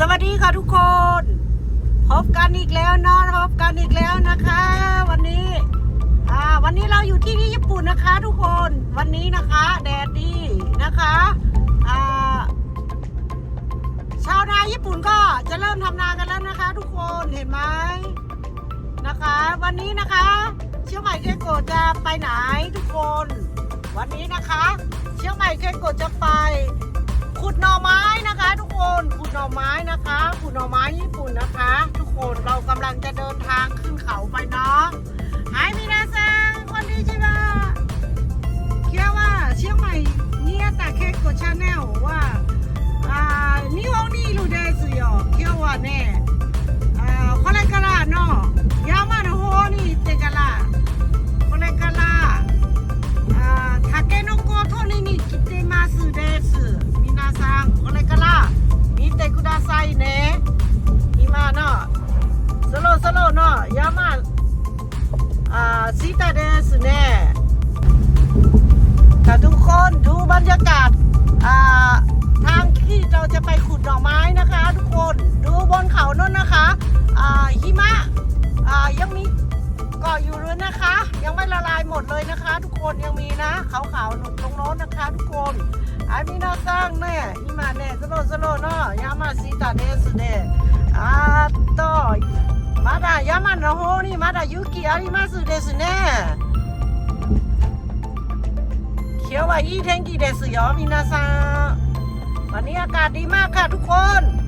สวัสดีค่ะทุกคน พบกันอีกแล้วนะพบกันอีกแล้วนะคะ วันนี้อ่าวันนี้เราอยู่ที่ญี่ปุ่นนะคะ ทุกคนวันนี้นะคะแดดดีนะคะอ่าชาวนาญี่ปุ่นก็จะเริ่มทำนากันแล้วนะคะ ทุกคนเห็นไหมนะคะ วันนี้นะคะ เชี่ยวใหม่เคโกะจะไปไหนทุกคน วันนี้นะคะ เชี่ยวใหม่เคโกะจะไปขุดนอ อไม้นะคะผุหน่อไม้ญี่ปุ่นนะคะ ทุกคนเรากำลังจะเดินทางขึ้นเขาไปเนาะไอมินาซังคนดีจิบะเคียว่าเชียงใหม่เนี่ยแต่แค่กดชาแนลว่าอ่านิโอนี่รู้ได้สิยอเคียว่าแน่อ่าคนไรกล่เนาะยามาโนฮนี่เตกันล่ะคนไรกันล่ะอ่าทาเกโนโกโทนี่นี่คิดเตมาสุเดส 山あシータですねค่ะทุกคนดูบรรยากาศทางที่เราจะไปขุดดอกไม้นะคะ ทุกคนดูบนเขาโน่นนะคะหิมะยังมีเกาะอยู่เลยนะคะ ยังไม่ละลายหมดเลยนะคะ ทุกคนยังมีนะขาวๆหนุนตรงโน้นนะคะ ทุกคนไอ้มีนาซังเนี่ยหิมะเนี่ยสโลสโลเนาะยามาซิตาเนสเนี่ยอ่าต่อ まだ山の方にまだ雪ありますですね今日はいい天気ですよ皆さんวันนี้อากาศดีมากค่ะทุกคน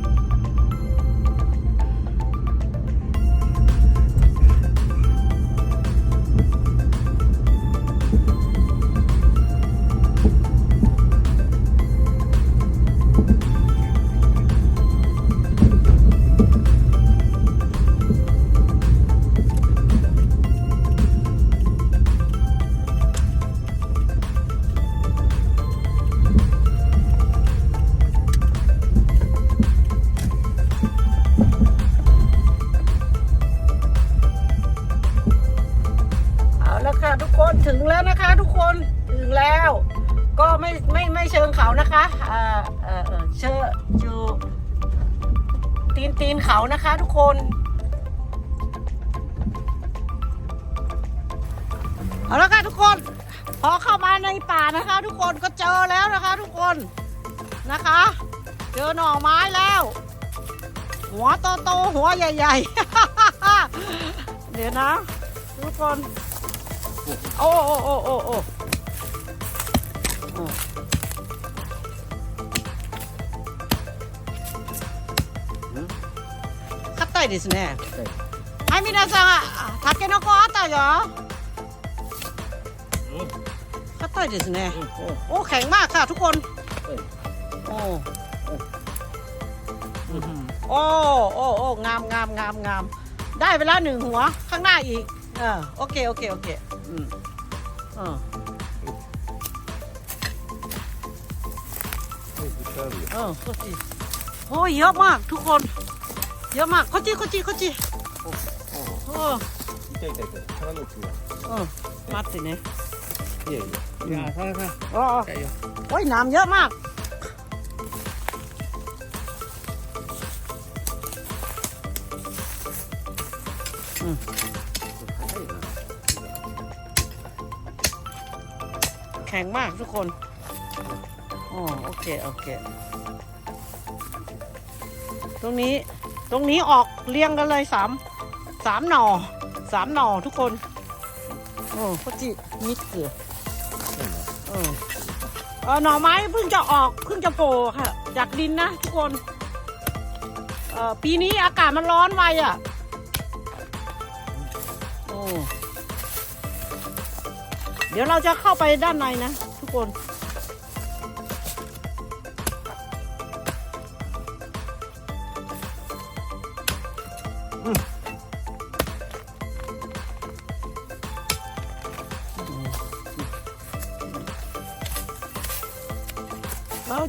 ไม่ไม่ไม่เชิงเขานะคะเออเออเออเชิญอยู่ตีนตีนเขานะคะทุกคน เอาละค่ะทุกคน พอเข้ามาในป่านะคะ ทุกคนก็เจอแล้วนะคะ ทุกคนนะคะ เจอหน่อไม้แล้ว หัวโตๆหัวใหญ่ๆ เดี๋ยวนะ ทุกคน โอ้โอ้โอ้โอ้ โอ้โอ้硬いですね。はい、皆さん、あタケノコあったよ。硬いですね。โอ้แข็งมากค่ะทุกคน โอ้อื้อหือโอ้โอ้โอ้งามงามงามงาม ได้ไปแล้วหนึ่งหัว ข้างหน้าอีก เออ โอเค โอเค โอเค อืมเออ เออこっちโอ้ยเยอะมากทุกคน เยอะมากこっちこっちこっちโอ้ 痛い痛い痛い鼻の内が เออ待ってねいやいやいやなかなか อ๋อ 痛いよ โอ้ยน้ำเยอะมาก 硬いな แข็งมากทุกคน โอเค โอเค ตรงนี้ตรงนี้ออกเลี้ยงกันเลยสามสามหน่อสามหน่อทุกคนโอ้พจิมิดเกือเออหน่อไม้เพิ่งจะออกเพิ่งจะโผล่ค่ะ จากดินนะทุกคนเออปีนี้อากาศมันร้อนไวอะโอ้เดี๋ยวเราจะเข้าไปด้านในนะทุกคน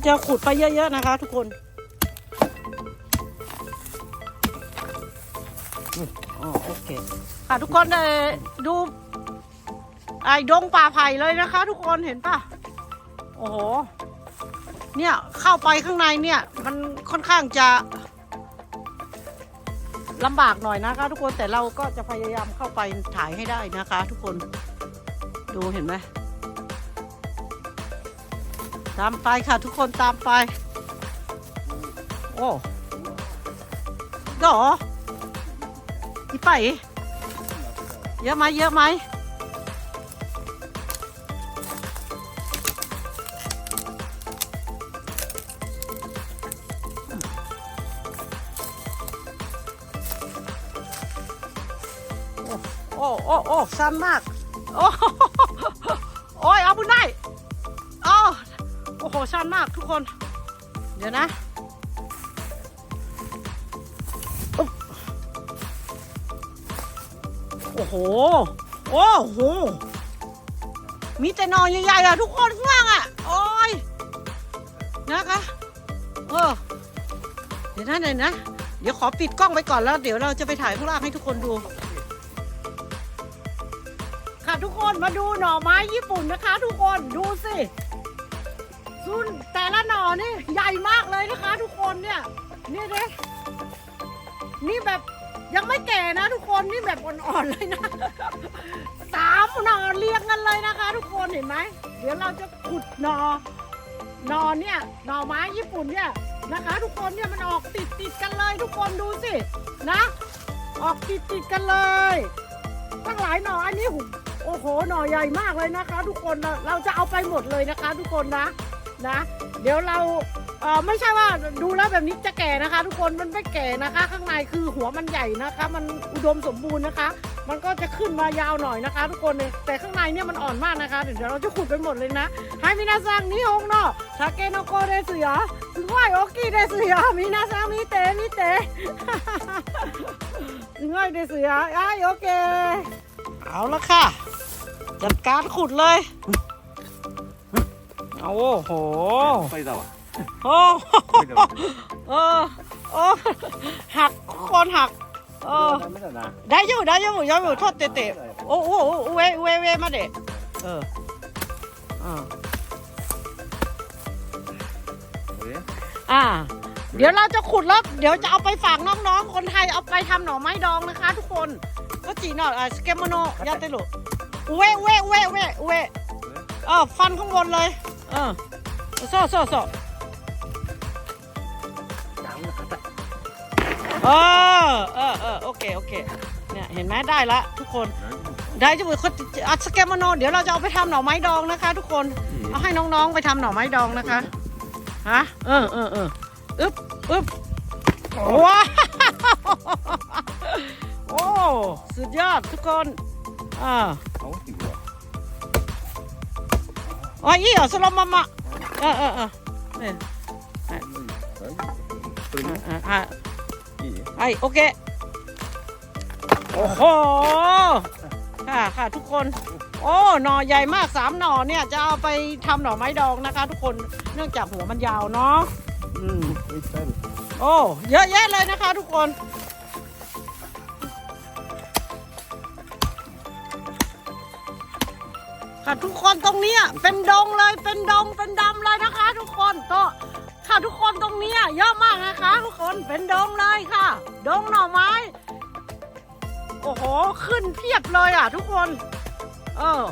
จะขุดไปเยอะ ๆ นะคะ ทุกคนอ๋อโอเคค่ะทุกคนเออดูไอ้ดงป่าไผ่เลยนะคะ ทุกคนเห็นปะโอ้โห เนี่ยเข้าไปข้างในเนี่ย มันค่อนข้างจะลำบากหน่อยนะคะ ทุกคนแต่เราก็จะพยายามเข้าไปถ่ายให้ได้นะคะ ทุกคนดูเห็นไหม ตามไปค่ะทุกคนตามไป โอ้ดออีไป เยอะไหมเยอะไหมโอ้ โอ้ โอ้ซ้ำมาก โอ้ ชันมากทุกคน เดี๋ยวนะอุ๊บโอ้โห โอ้โห มีแต่หนอนใหญ่ๆอะทุกคนข้างล่างอะโอ้ยนะคะเออเดี๋ยวนะเดี๋ยวนะ เดี๋ยวขอปิดกล้องไปก่อนแล้ว เดี๋ยวเราจะไปถ่ายข้างล่างให้ทุกคนดูค่ะทุกคนมาดูหน่อไม้ญี่ปุ่นนะคะ ทุกคนดูสิุนแต่ละหน่อนี่ใหญ่มากเลยนะคะ ทุกคนเนี่ยนี่เด้นี่แบบยังไม่แก่นะ ทุกคนนี่แบบอ่อนๆเลยนะสามหน่อเรียงกันเลยนะคะ ทุกคนเห็นไหมเดี๋ยวเราจะขุดหนอหน่อเนี่ยหน่อไม้ญี่ปุ่นเนี่ยนะคะ ทุกคนเนี่ยมันออกติดติดกันเลยทุกคนดูสินะ ออกติดติดกันเลยตั้งหลายหน่ออันนี้โอ้โหหน่อใหญ่มากเลยนะคะ ทุกคนเราจะเอาไปหมดเลยนะคะ ทุกคนนะ นะ เดี๋ยวเราเออไม่ใช่ว่าดูแล้วแบบนี้จะแก่นะคะ ทุกคนมันไม่แก่นะคะ ข้างในคือหัวมันใหญ่นะคะ มันอุดมสมบูรณ์นะคะ มันก็จะขึ้นมายาวหน่อยนะคะ ทุกคนเนี่ยแต่ข้างในเนี่ยมันอ่อนมากนะคะเดี๋ยวเราจะขุดไปหมดเลยนะให้มินาซังนิฮงเนาะทาเกโนโกเดสุยะสึงว่าโอกิเดสุยะมินาซังมิเตมิเตถึงไหาเดสุยอ้ายโอเคเอาละค่ะ จัดการขุดเลย โอ้โห 사이다 와. โอ้โหเออเออหักคนหัก เออ.ได้อยู่ได้อยู่ย้ออยู่ทอดเตะๆโอ้โหเวเวเวมาเดะเอออ่า?เดี๋ยวเราจะขุดแล้วเดี๋ยวจะเอาไปฝากน้องๆ คนไทยเอาไปทำหน่อไม้ดองนะคะ ทุกคน ก็จีนอะสเกมมโนยาเตลุเวเวเวเวเว เออฟันข้างบนเลย เออโซ่โซ่โซ่เออเออเออโอเค โอเค เนี่ย เห็นไหมได้ละทุกคน ได้จะบุคนอัดสแกมโน เดี๋ยวเราจะเอาไปทำหน่อไม้ดองนะคะ ทุกคน เอาให้น้องๆไปทำหน่อไม้ดองนะคะ ฮะ เออเออเอออึ๊บอึ๊บว้าโอ้ สุดยอดทุกคน อ่า อ๋อいいよそのままเออเออเออเนี่ย これね อ่าอ่า いい ไอโอเค โอ้โห ค่ะค่ะทุกคน โอ้หน่อใหญ่มากสามหน่อเนี่ย จะเอาไปทำหน่อไม้ดองนะคะ ทุกคน เนื่องจากหัวมันยาวเนาะ อืม これいっぱいある โอ้ เยอะแยะเลยนะคะ ทุกคน ค่ะทุกคนตรงเนี้ยเป็นดงเลยเป็นดงเป็นดำเลยนะคะ ทุกคนโตะค่ะทุกคนตรงเนี้ยเยอะมากนะคะ ทุกคนเป็นดงเลยค่ะ ดงหน่อไม้ โอ้โหขึ้นเพียบเลยอะ ทุกคน เออ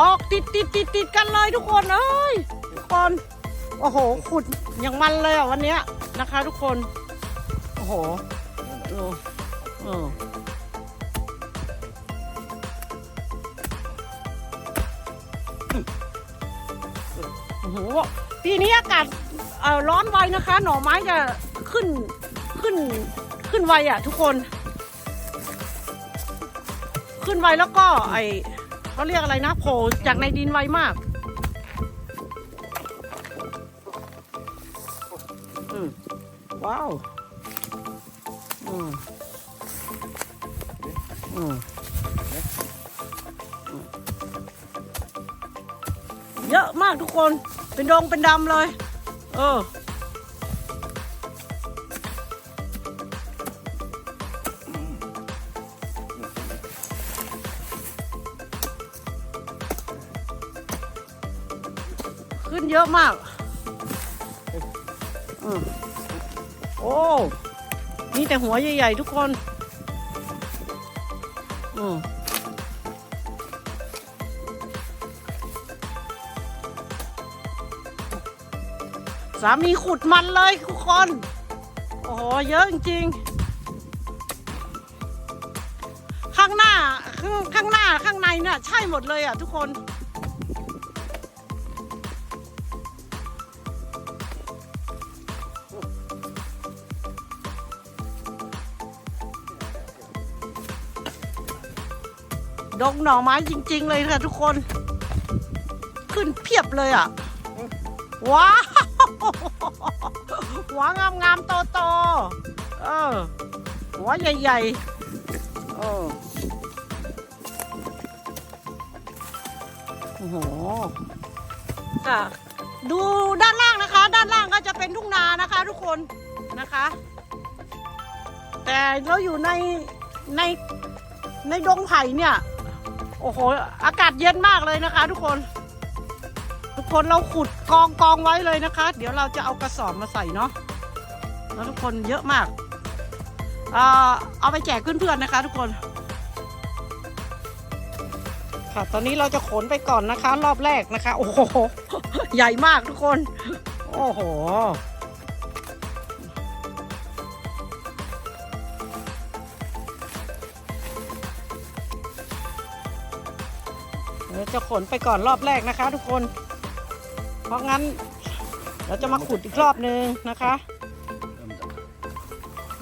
ออกติดติดติดติดกันเลยทุกคนเอ้ยทุกคนโอ้โหขุดอย่างมันเลยอะวันเนี้ยนะคะ ทุกคน โอ้โหเออเออ โอ้โหปีนี้อากาศร้อนไวนะคะ หน่อไม้จะขึ้นขึ้นขึ้นไวอะ ทุกคน ขึ้นไวแล้วก็ไอเขาเรียกอะไรนะโผล่จากในดินไวมากอืมว้าวอืมอืมอืมเยอะมากทุกคน เป็นดงเป็นดำเลย เออ ขึ้นเยอะมากอโอ้มีแต่หัวใหญ่ ๆ ทุกคน อืม สามีขุดมันเลยทุกคน โอ้โห เยอะจริงๆ ข้างหน้า ข้างข้างหน้าข้างในเนี่ยใช่หมดเลยอะทุกคน ดงหน่อไม้จริง ๆ เลยค่ะทุกคน ขึ้นเพียบเลยอะ ว้า หัวงามงามๆโตโตๆเออ หัวใหญ่ๆ เออ โอ้โหค่ะดูด้านล่างนะคะ ด้านล่างก็จะเป็นทุ่งนานะคะทุกคนนะคะ แต่เราอยู่ในในในดงไผ่เนี่ย โอ้โห อากาศเย็นมากเลยนะคะทุกคน ทุกคนเราขุดกองกองไว้เลยนะคะ เดี๋ยวเราจะเอากระสอบมาใส่เนาะแล้วทุกคนเยอะมากเอ่อเอาไปแจกเพื่อนๆนะคะ ทุกคน ค่ะตอนนี้เราจะขนไปก่อนนะคะ รอบแรกนะคะ โอ้โหใหญ่มากทุกคน โอ้โหเดี๋ยวจะขนไปก่อนรอบแรกนะคะ ทุกคน เพราะงั้นเราจะมาขุดอีกรอบนึงนะคะ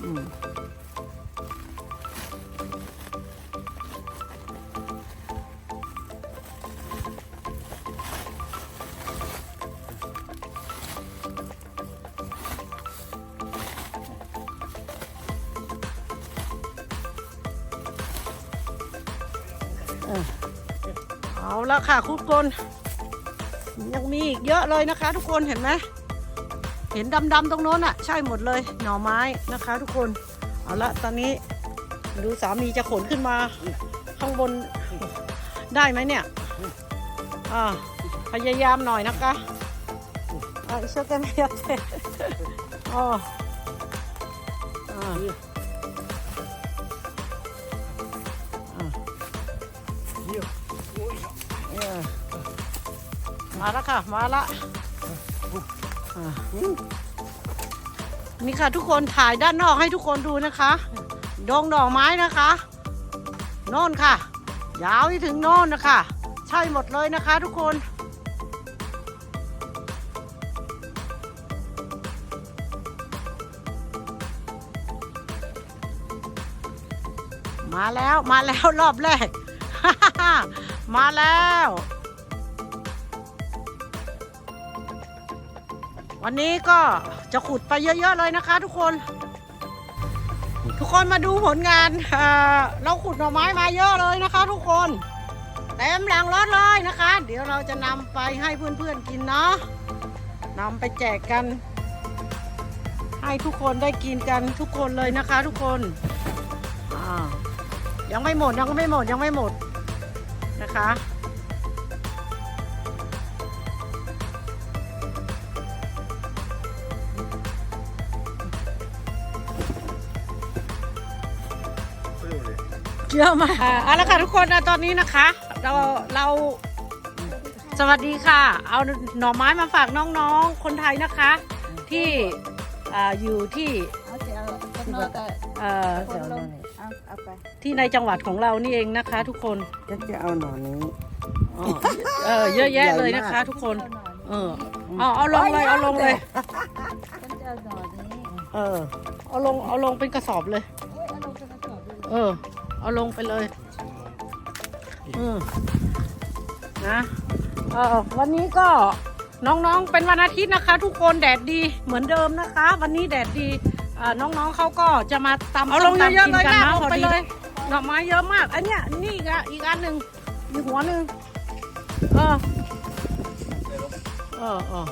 อืมเอาแล้วค่ะทุกคน ยังมีอีกเยอะเลยนะคะ ทุกคนเห็นไหมเห็นดำๆตรงโน้นอะ ใช่หมดเลยหน่อไม้นะคะ ทุกคนเอาละตอนนี้ดูสามีจะขนขึ้นมาข้างบนได้ไหมเนี่ยอ่าพยายามหน่อยนะคะอ่าช่วยกันพยายามเตะอ๋ออ่า มาแล้วค่ะ มาละนี่ค่ะทุกคนถ่ายด้านนอกให้ทุกคนดูนะคะดงดอกไม้นะคะโน่นค่ะ ยาวที่ถึงโน่นนะคะ ใช่หมดเลยนะคะทุกคนมาแล้วมาแล้วรอบแรก มาแล้ว วันนี้ก็จะขุดไปเยอะ ๆ เลยนะคะ ทุกคน ทุกคนมาดูผลงานเราขุดหน่อไม้มาเยอะเลยนะคะ ทุกคนเต็มหลังรถเลยนะคะ เดี๋ยวเราจะนำไปให้เพื่อนๆกินเนาะนำไปแจกกัน ให้ทุกคนได้กินกันทุกคนเลยนะคะ ทุกคนยังไม่หมดยังไม่หมดยังไม่หมดนะคะ เยอะมากอ่าเอาละค่ะทุกคนนะตอนนี้นะคะ เราเราสวัสดีค่ะ เอาหน่อไม้มาฝากน้องๆ คนไทยนะคะ ที่อ่าอยู่ที่เอาเจ้าข้างนอกก็เอ่อคนลงเอาเอาไปที่ในจังหวัดของเรานี่เองนะคะ ทุกคนฉันจะเอาหน่อนี้อ๋อเออเยอะแยะเลยนะคะ ทุกคน เอาหน่อเออเอาเอาลงเลยเอาลงเลย ฉันจะเอาหน่อนี้เออ เอาลงเอาลงเป็นกระสอบเลยโอ้ยเอาลงจะกระสอบเลยเออ เอาลงไปเลยเออนะเออวันนี้ก็น้องๆเป็นวันอาทิตย์นะคะ ทุกคนแดดดีเหมือนเดิมนะคะ วันนี้แดดดีอ่าน้องๆเขาก็จะมาตำเอาลงส้มตำเยอะๆกินเลยกันนะนะเอาพอไปดีเลยดอกไม้เยอะมาก อันเนี้ยนี่อีกอะอีกอันหนึ่งมีหัวหนึ่งเออเออเออ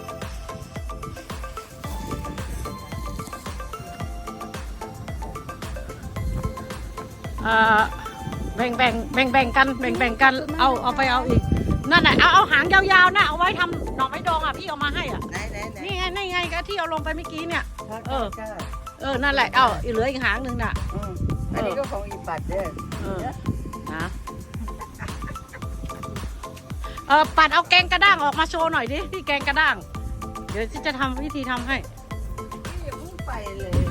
แบ่งแบ่งแบ่งแบ่งกันแบ่งแบ่งกันเอาเอาไปเอาอีกนั่นแหละเอาเอาหางยาวๆนะเอาไว้ทำหน่อไม้ดองอะพี่เอามาให้อะนี่ไงนี่ไงก็ที่เอาลงไปเมื่อกี้เนี่ยเออเออนั่นแหละเอาเหลืออีกหางหนึ่งน่ะอันนี้ก็ของอีปัดเด้อเออนะเออปัดเอาแกงกระด้างออกมาโชว์หน่อยดิพี่แกงกระด้าง เดี๋ยวที่จะทำวิธีทำให้ พี่อย่าพุ่งไปเลย